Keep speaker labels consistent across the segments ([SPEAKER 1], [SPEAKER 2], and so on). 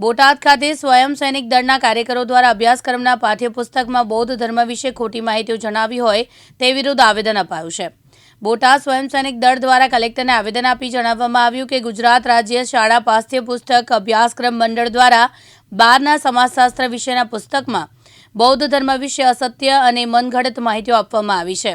[SPEAKER 1] બોટાદ ખાતે સ્વયં સૈનિક દળના કાર્યકરો દ્વારા અભ્યાસક્રમના પાઠ્યપુસ્તકમાં બૌદ્ધ ધર્મ વિશે ખોટી માહિતીઓ જણાવી હોય તે વિરુદ્ધ આવેદન અપાયું છે. બોટાદ સ્વયં સૈનિક દળ દ્વારા કલેક્ટરને આવેદન આપી જણાવવામાં આવ્યું કે ગુજરાત રાજ્ય શાળા પાઠ્યપુસ્તક અભ્યાસક્રમ મંડળ દ્વારા બારના સમાજશાસ્ત્ર વિશેના પુસ્તકમાં બૌદ્ધ ધર્મ વિશે અસત્ય અને મનગઢત માહિતીઓ આપવામાં આવી છે.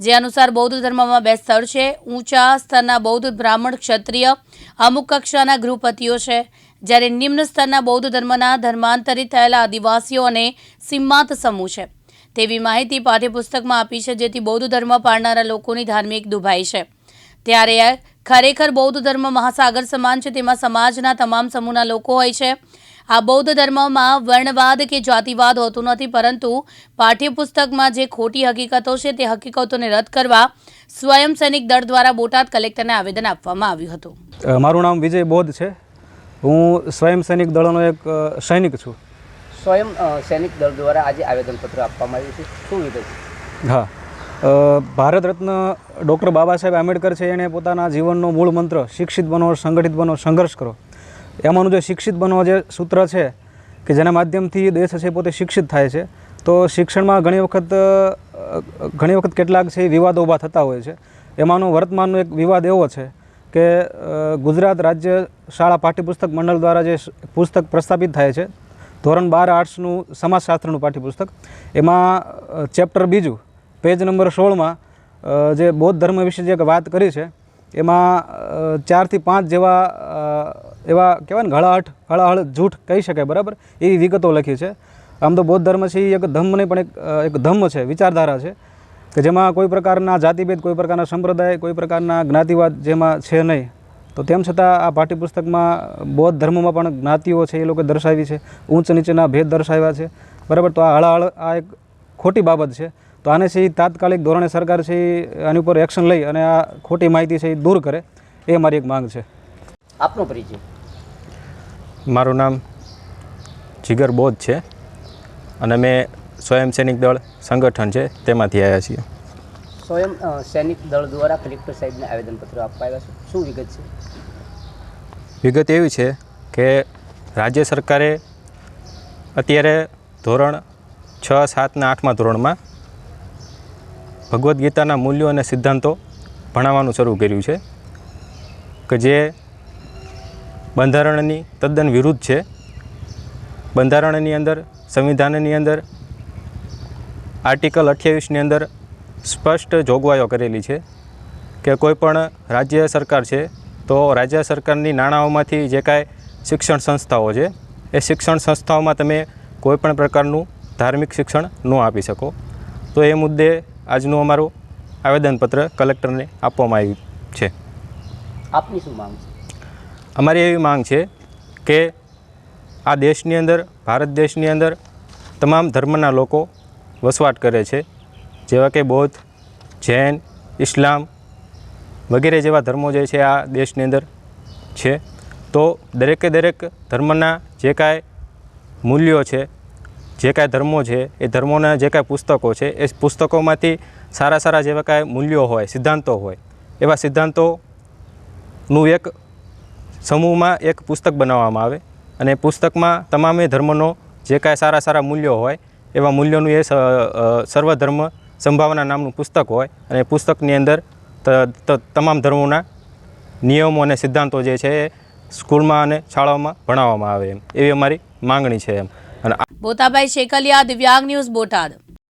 [SPEAKER 1] જે અનુસાર બૌદ્ધ ધર્મમાં બે સ્તર છે. ઊંચા સ્તરના બૌદ્ધ બ્રાહ્મણ ક્ષત્રિય અમુક કક્ષાના ગૃહપતિઓ છે. જ્યારે નિમ્ન સ્તરના બૌદ્ધ ધર્મના ધર્માંતરિત થયેલા આદિવાસીઓ અને સીમાંત સમૂહ છે. તેવી માહિતી પાઠ્યપુસ્તકમાં આપી છે, જેથી બૌદ્ધ ધર્મ પાળનારા લોકોની ધાર્મિક દુભાઈ છે. ત્યારે ખરેખર બૌદ્ધ ધર્મ મહાસાગર સમાન છે, તેમાં સમાજના તમામ સમૂહના લોકો હોય છે. આ બૌદ્ધ ધર્મમાં વર્ણવાદ કે જાતિવાદ હોતું નથી, પરંતુ પાઠ્યપુસ્તકમાં જે ખોટી હકીકતો છે, તે હકીકતોને રદ કરવા સ્વયં સૈનિક દળ દ્વારા બોટાદ કલેક્ટરને આવેદન આપવામાં આવ્યું હતું.
[SPEAKER 2] મારું નામ વિજય બોધ છે. હું સ્વયં સૈનિક દળોનો એક સૈનિક છું.
[SPEAKER 3] સ્વયં સૈનિક દળ દ્વારા આજે આવેદનપત્ર આપવામાં આવ્યું છે. શું વિગત છે?
[SPEAKER 2] હા. ભારત રત્ન ડૉક્ટર બાબા સાહેબ આંબેડકર છે એણે પોતાના જીવનનો મૂળ મંત્ર શિક્ષિત બનો સંગઠિત બનો સંઘર્ષ કરો. એમાંનું જે શિક્ષિત બનો જે સૂત્ર છે કે જેના માધ્યમથી દેશ છે પોતે શિક્ષિત થાય છે તો શિક્ષણમાં ઘણી વખત ઘણી વખત કેટલાક છે એ વિવાદો ઊભા થતા હોય છે. એમાંનો વર્તમાનનો એક વિવાદ એવો છે કે ગુજરાત રાજ્ય શાળા પાઠ્યપુસ્તક મંડળ દ્વારા જે પુસ્તક પ્રસ્થાપિત થાય છે, ધોરણ બાર આર્ટ્સનું સમાજશાસ્ત્રનું પાઠ્યપુસ્તક, એમાં ચેપ્ટર બીજું, પેજ નંબર સોળમાં જે બૌદ્ધ ધર્મ વિશે જે વાત કરી છે, એમાં ચારથી પાંચ જેવા એવા કહેવાય ને હળાહટ હળાહળ જૂઠ કહી શકાય, બરાબર? એવી વિગતો લખી છે. આમ તો બૌદ્ધ ધર્મ છે એ એક ધમ્મ નહીં પણ એક એક ધમ્મ છે, વિચારધારા છે. કે જેમાં કોઈ પ્રકારના જાતિભેદ કોઈ પ્રકારના સંપ્રદાય કોઈ પ્રકારના જ્ઞાતિવાદ જેમાં છે નહીં. તો તેમ છતાં આ પાઠ્યપુસ્તકમાં બૌદ્ધ ધર્મમાં પણ જ્ઞાતિઓ છે એ લોકો દર્શાવી છે ઊંચ નીચેના ભેદ દર્શાવ્યા છે. બરાબર? તો આ હળાહળ આ એક ખોટી બાબત છે. તો આને છે એ તાત્કાલિક ધોરણે સરકાર છે આની ઉપર એક્શન લઈ અને આ ખોટી માહિતી છે એ દૂર કરે એ મારી એક માંગ છે.
[SPEAKER 3] આપનો પરિચય.
[SPEAKER 4] મારું નામ જીગર બોધ છે અને મેં સ્વયં સૈનિક દળ સંગઠન છે તેમાંથી આવ્યા છીએ.
[SPEAKER 3] સ્વયં સૈનિક દળ દ્વારા કલેક્ટર સાહેબને આવેદનપત્ર આપવા આવ્યા છે. શું વિગત છે?
[SPEAKER 4] વિગત એવી છે કે રાજ્ય સરકારે અત્યારે ધોરણ છ સાતના આઠમા ધોરણમાં ભગવદ્ ગીતાના મૂલ્યો અને સિદ્ધાંતો ભણાવવાનું શરૂ કર્યું છે કે જે બંધારણની તદ્દન વિરુદ્ધ છે. બંધારણની અંદર સંવિધાનની અંદર આર્ટિકલ અઠ્યાવીસની અંદર સ્પષ્ટ જોગવાઈઓ કરેલી છે કે કોઈ પણ રાજ્ય સરકાર છે તો રાજ્ય સરકારની નાણાંઓમાંથી જે કાંઈ શિક્ષણ સંસ્થાઓ છે એ શિક્ષણ સંસ્થાઓમાં તમે કોઈ પણ પ્રકારનું ધાર્મિક શિક્ષણ ન આપી શકો. તો એ મુદ્દે આજનું અમારું આવેદનપત્ર કલેક્ટરને આપવામાં આવ્યું છે.
[SPEAKER 3] આપની શું માંગ છે?
[SPEAKER 4] અમારી એવી માંગ છે કે આ દેશની અંદર ભારત દેશની અંદર તમામ ધર્મના લોકો વસવાટ કરે છે. જેવા કે બૌદ્ધ, જૈન, ઇસ્લામ વગેરે જેવા ધર્મો જે છે આ દેશની અંદર છે. તો દરેકે દરેક ધર્મના જે કાંઈ મૂલ્યો છે, જે કાંઈ ધર્મો છે, એ ધર્મોના જે કાંઈ પુસ્તકો છે, એ પુસ્તકોમાંથી સારા સારા જેવા કાંઈ મૂલ્યો હોય, સિદ્ધાંતો હોય, એવા સિદ્ધાંતોનું એક સમૂહમાં એક પુસ્તક બનાવવામાં આવે. અને પુસ્તકમાં તમામે ધર્મનો જે કાંઈ સારા સારા મૂલ્યો હોય એવા મૂલ્યોનું એ સર્વધર્મ સંભાવના નામનું પુસ્તક હોય અને પુસ્તકની અંદર તમામ ધર્મોના નિયમો અને સિદ્ધાંતો જે છે એ સ્કૂલમાં અને શાળાઓમાં ભણાવવામાં આવે એમ. એવી અમારી માંગણી છે એમ. અને
[SPEAKER 1] બોતાભાઈ શેકલિયા દિવ્યાંગ ન્યૂઝ બોટાદ.